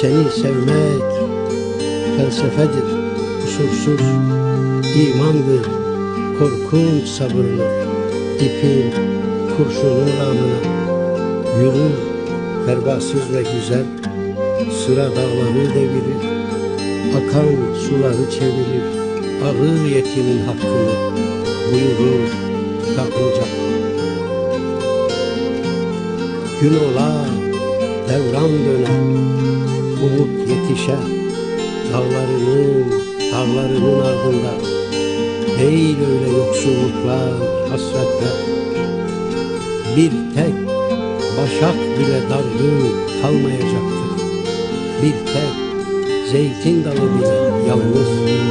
Seni sevmek felsefedir, kusursuz imandır, korkunç sabırlı, ipin kurşunun namına, yürür pervasız ve güzel, sıra dağları devirir, akan suları çevirir, ağır yetimin hakkını buyurur takınca. Gün ola, devran döner, umut yetişer, dağlarının, dağlarının ardında değil öyle yoksulluklar, hasretler. Bir tek başak bile darlığı kalmayacaktır. Bir tek zeytin dalı bile yalnız.